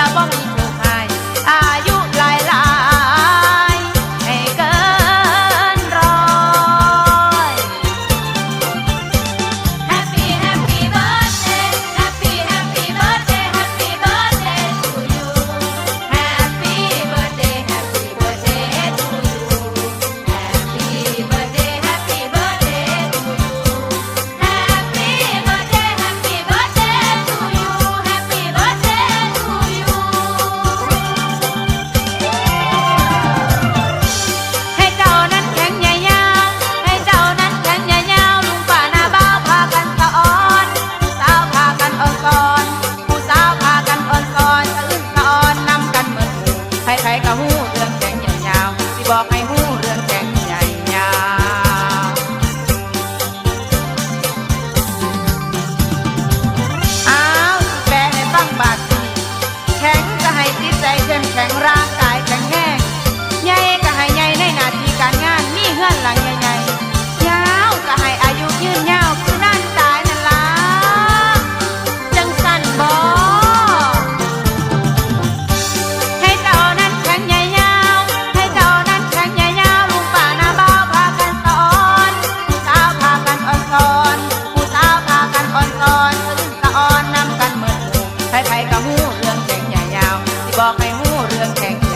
la vamos. ใครก็หู้เรื่องแกงใหญ่ยาวสิบอกให้หู้เรื่องแกงใหญ่ยาวอ้าวแปลให้ฟังบาดนี้แข็งจะให้จิตใจเข้มแข็งร่าง เรื่องแข่งใหญ่ยาวสิบอกให้หู้เรื่องแข่ง